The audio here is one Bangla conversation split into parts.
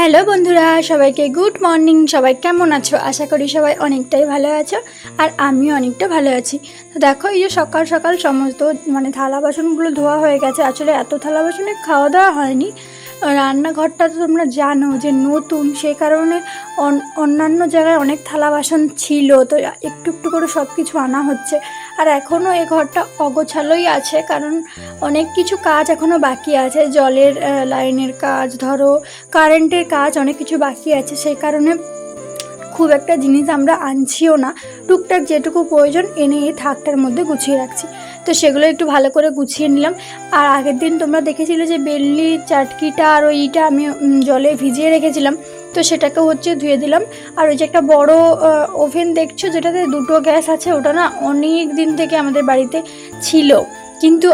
হ্যালো বন্ধুরা, সবাইকে গুড মর্নিং। সবাই কেমন আছো? আশা করি সবাই অনেকটাই ভালো আছো আর আমিও অনেকটা ভালো আছি। তো দেখো, এই যে সকাল সকাল সমস্ত মানে থালা বাসনগুলো ধোয়া হয়ে গেছে। আসলে এত থালা বাসনে খাওয়া দাওয়া হয়নি। রান্নাঘরটা তো তোমরা জানো যে নতুন সে কারণে অন- অন্যান্য জায়গায় অনেক থালা বাসন ছিল, তো একটু একটু করে সব কিছু আনা হচ্ছে। আর এখনও এ ঘরটা অগোছালোই আছে, কারণ অনেক কিছু কাজ এখনও বাকি আছে। জলের লাইনের কাজ, ধরো, কারেন্টের কাজ অনেক কিছু বাকি আছে, সেই কারণে খুব একটা জিনিস আমরা আনছিও না। টুকটাক যেটুকু প্রয়োজন এনে এই থাকটার মধ্যে গুছিয়ে রাখছি। তো সেগুলো একটু ভালো করে গুছিয়ে নিলাম। আর আগের দিন তোমরা দেখেছিলে যে বেল্লি, চাটকিটা আর ওই ইটা আমি জলে ভিজিয়ে রেখেছিলাম। তো সেটাকে হচ্ছে ধুয়ে দিলাম। আর ওই যে একটা বড় ওভেন দেখছ যেটাতে দুটো গ্যাস আছে, ওটা না অনেক দিন থেকে আমাদের বাড়িতে ছিল। কিন্তু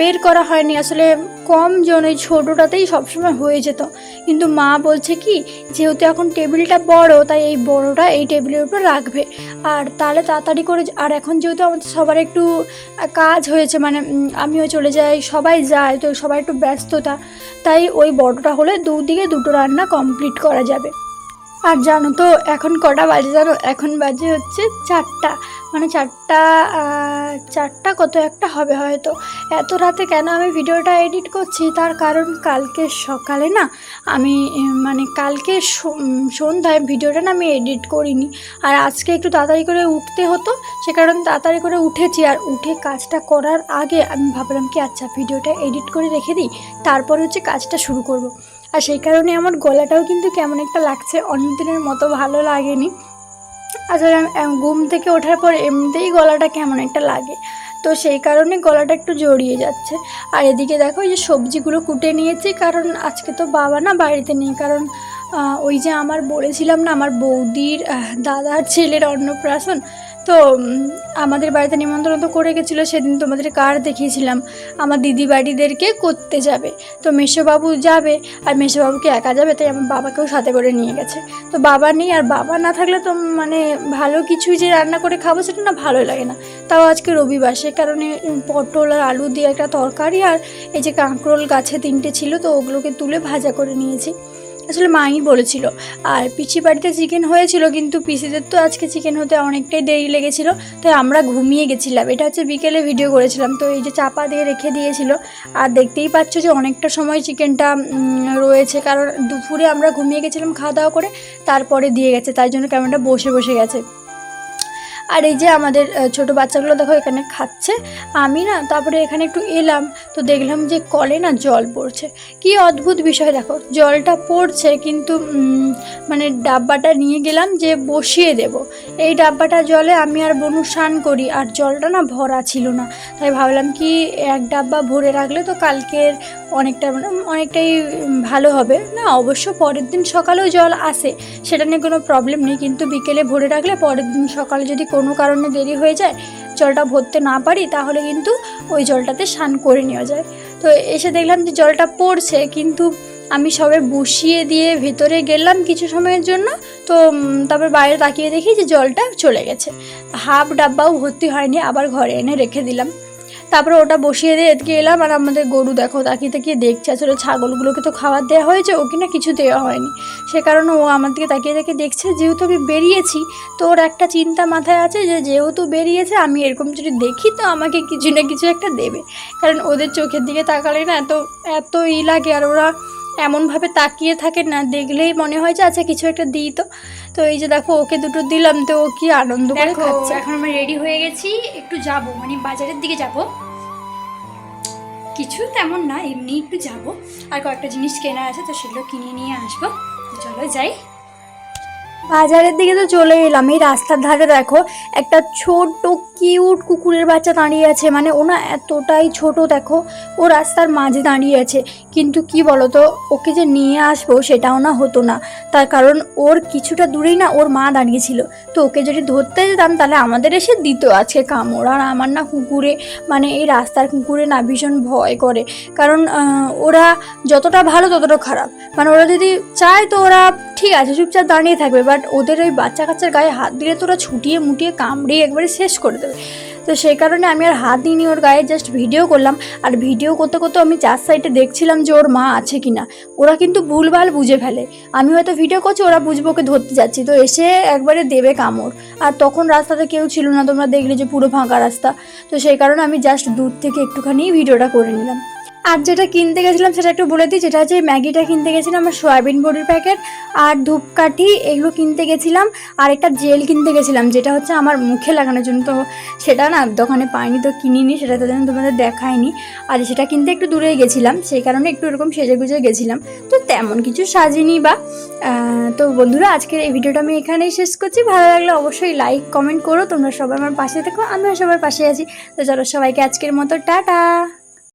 বের করা হয়নি। আসলে কম জন ওই ছোটোটাতেই সবসময় হয়ে যেত। কিন্তু মা বলছে কি, যেহেতু এখন টেবিলটা বড়, তাই এই বড়টা এই টেবিলের উপর রাখবে। আর তাহলে তাড়াতাড়ি করে আর এখন যেহেতু আমাদের সবার একটু কাজ হয়েছে মানে আমিও চলে যাই, সবাই যায়, তো সবাই একটু ব্যস্ততা, তাই ওই বড়টা হলে দুদিকে দুটো রান্না কমপ্লিট করা যাবে। আর জানো তো, এখন কটা বাজে জানো? এখন বাজে হচ্ছে চারটা। মানে চারটা চারটা কত একটা হবে হয়তো। এত রাতে কেন আমি ভিডিওটা এডিট করছি? তার কারণ কালকে সকালে না আমি মানে কালকে সন্ধ্যায় ভিডিওটা না আমি এডিট করিনি। আর আজকে একটু তাড়াতাড়ি করে উঠতে হতো, সে কারণে তাড়াতাড়ি করে উঠেছি। আর উঠে কাজটা করার আগে আমি ভাবলাম কি আচ্ছা ভিডিওটা এডিট করে রেখে দিই, তারপর হচ্ছে কাজটা শুরু করব। আর সেই কারণে আমার গলাটাও কিন্তু কেমন একটা লাগছে অন্য দিনের মতো ভালো লাগেনি। আসলে আমি ঘুম থেকে ওঠার পর এমনিতেই গলাটা কেমন একটা লাগে। তো সেই কারণে গলাটা একটু জড়িয়ে যাচ্ছে। আর এদিকে দেখো, এই যে সবজিগুলো কুটে নিয়েছি, কারণ আজকে তো বাবা না বাড়িতে নেই। কারণ ওই যে আমার বলেছিলাম না, আমার বৌদির দাদার ছেলের অন্নপ্রাশন তো আমাদের বাড়িতে নিমন্ত্রণ তো করে গেছিল, সেদিন তোমাদের কার দেখিয়েছিলাম। আমার দিদি বাড়িদেরকে করতে যাবে। তো মেসোবাবু যাবে, আর মেসোবাবুকে একা যাবে, তাই আমার বাবাকেও সাথে করে নিয়ে গেছে। তো বাবা নেই, আর বাবা না থাকলে তো মানে ভালো কিছু যে রান্না করে খাব, সেটা না ভালো লাগে না। তাও আজকে রবিবার, সে কারণে পটল আর আলু দিয়ে একটা তরকারি, আর এই যে কাঁকরোল গাছে তিনটে ছিল, তো ওগুলোকে তুলে ভাজা করে নিয়েছি। আসলে মাই বলেছিল। আর পিসি বাড়িতে চিকেন হয়েছিল, কিন্তু পিসিদের তো আজকে চিকেন হতে অনেকটাই দেরি লেগেছিল, তাই আমরা ঘুমিয়ে গেছিলাম। এটা হচ্ছে বিকেলে ভিডিও করেছিলাম, তো এই যে চাপা দিয়ে রেখে দিয়েছিল। আর দেখতেই পাচ্ছ যে অনেকটা সময় চিকেনটা রয়েছে, কারণ দুপুরে আমরা ঘুমিয়ে গেছিলাম খাওয়া দাওয়া করে, তারপরে দিয়ে গেছে, তাই জন্য ক্যামেরাটা বসে বসে গেছে। আর এই যে আমাদের ছোট বাচ্চাগুলো দেখো এখানে খাচ্ছে। আমি না তারপরে এখানে একটু এলাম, তো দেখলাম যে কলে না জল পড়ছে। কি অদ্ভুত বিষয় দেখো, জলটা পড়ছে কিন্তু মানে ডাব্বাটা নিয়ে গেলাম যে বসিয়ে দেব। এই ডাব্বাটা জলে আমি আর বনু স্নান করি, আর জলটা না ভরা ছিল না। তাই ভাবলাম কি এক ডাব্বা ভরে রাখলে তো কালকের অনেকটা মানে অনেকটাই ভালো হবে। না, অবশ্য পরের দিন সকালেও জল আসে, সেটা নিয়ে কোনো প্রবলেম নেই, কিন্তু বিকেলে ভরে রাখলে পরের দিন সকালে যদি কোনো কারণে দেরি হয়ে যায়, জলটা ভরতে না পারি, তাহলে কিন্তু ওই জলটাতে স্নান করে নেওয়া যায়। তো এসে দেখলাম যে জলটা পড়ছে, কিন্তু আমি সবে বসিয়ে দিয়ে ভেতরে গেলাম কিছু সময়ের জন্য, তো তারপর বাইরে তাকিয়ে দেখি যে জলটা চলে গেছে। হাফ ডাব্বাও ভর্তি হয়নি, আবার ঘরে এনে রেখে দিলাম। তারপরে ওটা বসিয়ে দিয়ে এদিকে এলাম, আর আমাদের গরু দেখো তাকিয়ে তাকিয়ে দেখছে। আসলে ছাগলগুলোকে তো খাবার দেওয়া হয়েছে, ওকে না কিছু দেওয়া হয়নি। সে কারণে ও আমার দিকে তাকিয়ে তাকিয়ে দেখছে, যেহেতু আমি বেরিয়েছি, তো ওর একটা চিন্তা মাথায় আছে যে যেহেতু বেরিয়েছে, আমি এরকম যদি দেখি, তো আমাকে কিছু না কিছু একটা দেবে। কারণ ওদের চোখের দিকে তাকালে না এত এত ই লাগে, আর ওরা এমনভাবে তাকিয়ে থাকে না দেখলেই মনে হয় যে আচ্ছা কিছু একটা দিই তো। তো এই যে দেখো ওকে দুটো দিলাম তো ও কি আনন্দ করে খাচ্ছে। এখন আমরা রেডি হয়ে গেছি একটু যাব মানে বাজারের দিকে যাব। কিছু তেমন না এমনি একটু যাব। আর কয়েকটা জিনিস কেনার আছে তো সেগুলো কিনে নিয়ে আসব। তো চলো যাই। বাজারের দিকে তো চলে এলাম এই রাস্তার ধারে দেখো একটা ছোট কিউট কুকুরের বাচ্চা দাঁড়িয়ে আছে। মানে ও না এতটাই ছোট, দেখো, ও রাস্তার মাঝে দাঁড়িয়ে আছে। কিন্তু কি বলতো, ওকে যে নিয়ে আসব সেটাও না হতো না। তার কারণ ওর কিছুটা দূরেই না ওর মা দাঁড়িয়েছিল। তো ওকে যদি ধরতে যেতাম, তাহলে আমাদের এসে দিত আজকে কামড়। আর আমার না কুকুরে মানে এই রাস্তার কুকুরে না ভীষণ ভয় করে। কারণ ওরা যতটা ভালো ততটা খারাপ। মানে ওরা যদি চায় তো ওরা ঠিক আছে, চুপচাপ দাঁড়িয়ে থাকবে। বাট ওদের ওই বাচ্চা কাচ্চার গায়ে হাত দিলে তো ওরা ছুটিয়ে মুটিয়ে কামড়িয়ে একবারে শেষ করে দেবে। তো সেই কারণে আমি আর হাত দিইনি ওর গায়ে জাস্ট ভিডিও করলাম। আর ভিডিও করতে করতে আমি চার সাইডে দেখছিলাম যে ওর মা আছে কি না ওরা কিন্তু ভুলভাল বুঝে ফেলে। আমি হয়তো ভিডিও করছি, ওরা বুঝব, ওকে ধরতে যাচ্ছি। তো এসে একবারে দেবে কামড়। আর তখন রাস্তাতে কেউ ছিল না, তোমরা দেখলে যে পুরো ফাঁকা রাস্তা। তো সেই কারণে আমি জাস্ট দূর থেকে একটুখানি ভিডিওটা করে নিলাম। আর যেটা কিনতে গেছিলাম সেটা একটু বলে দিই, যেটা হচ্ছে ম্যাগিটা কিনতে গেছিলাম আমার সয়াবিন বড়ির প্যাকেট আর ধূপকাঠি এগুলো কিনতে গেছিলাম। আর একটা জেল কিনতে গেছিলাম, যেটা হচ্ছে আমার মুখে লাগানোর জন্য। তো সেটা না দোকানে পাইনি, তো কিনিনি, সেটা তো জন্য তোমাদের দেখায়নি। আর সেটা কিনতে একটু দূরেই গেছিলাম, সেই কারণে একটু এরকম সেজে গুজে গেছিলাম। তো তেমন কিছু সাজিনি বা তো বন্ধুরা আজকের এই ভিডিওটা আমি এখানেই শেষ করছি। ভালো লাগলে অবশ্যই লাইক কমেন্ট করো। তোমরা সবাই আমার পাশে থেকো, আমিও সবার পাশে আছি। তো চলো সবাইকে আজকের মতো, টাটা!